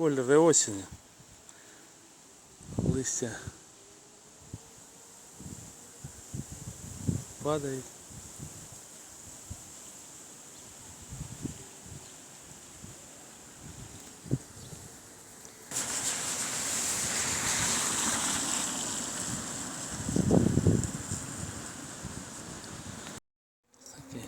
кольори осені. Листя падають. Таке.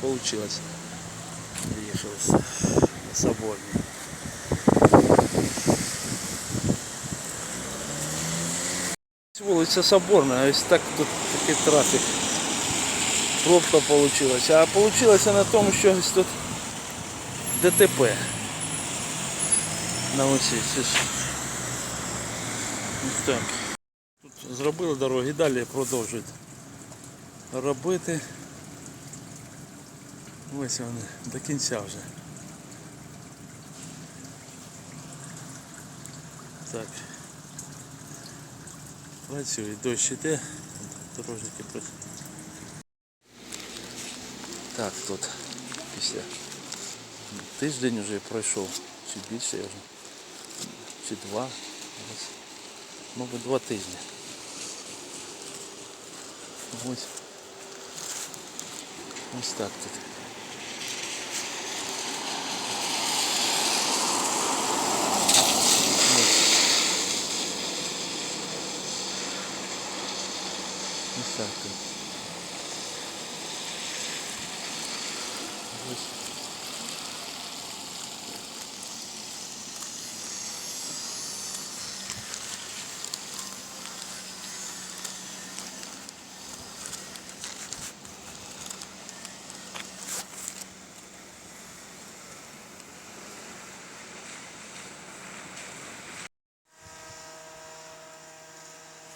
По- Получилось. Приехал на Соборный. Вулиця Соборна, ось так тут такий трафік. Пробка получилась. А получилося на тому, що ось тут ДТП. На оці. Тут зробили дороги, далі продовжують робити. Ось вони, до кінця вже. Так. Працює, дощ іде, дорожники працюють. Так, тут після тиждень вже пройшов, чи більше я вже, чи два. Ось. Мабуть, два тижні. Ось. Ось так тут. Тут. Ось.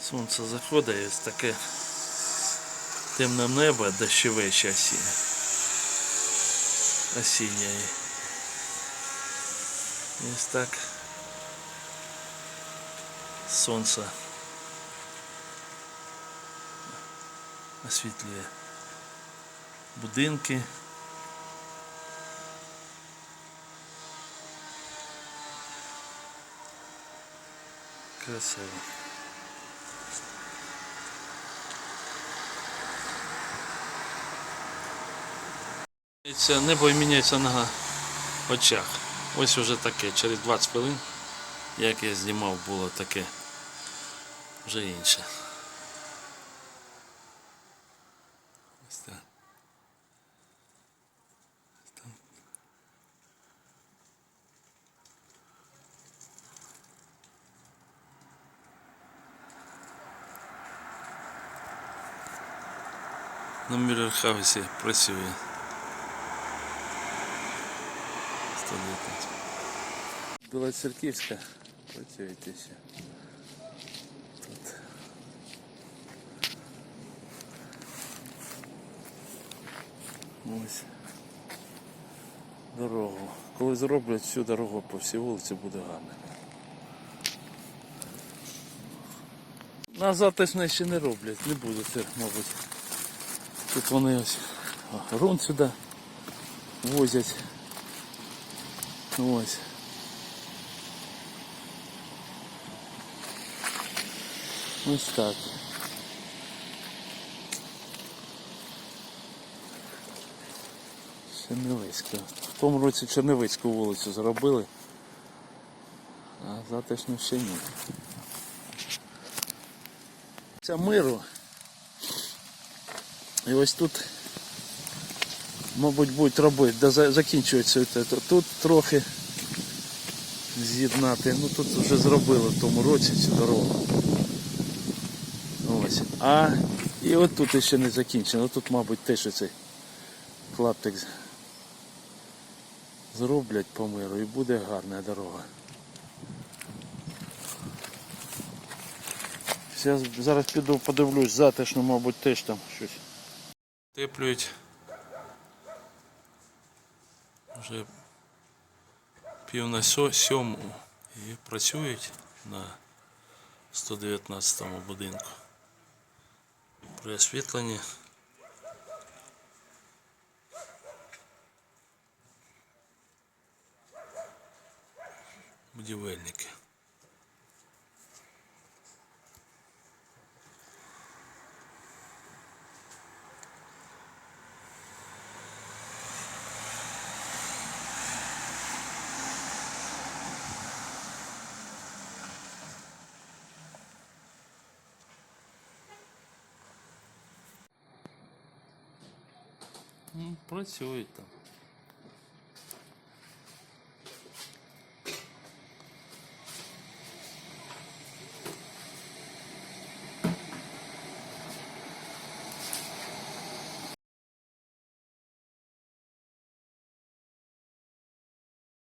Сонце заходить, ось таке темне небо, дощове ще осіннє. Осіннє. І ось так сонце освітлює будинки. Красиво. Це небо міняється на очах. Ось вже таке, через 20 хвилин, як я знімав, було таке вже інше. Ось так. На Мюрерхаусі працює. 119. Білоцерківська працюєте ще. Тут. Ось. Дорогу. Коли зроблять всю дорогу по всій вулиці буде гарно. Назад точно ще не роблять, не буде це, мабуть. Тут вони ось о, ґрунт сюди возять. Ось. Ось так. Чернівецька. В тому році Чернівецьку вулицю зробили, а затишно ще ні. Це миру. І ось тут, мабуть, будуть робити, де закінчується. Тут трохи з'єднати. Ну тут вже зробили в тому році цю дорогу. Ось. А і от тут ще не закінчено. Тут, мабуть, теж цей клаптик зроблять по миру і буде гарна дорога. Зараз, зараз піду подивлюсь, затишно, мабуть, теж там щось. Теплюють. Вже пів на сьому і працюють на 119 будинку. При освітленні будівельники. Працюють там.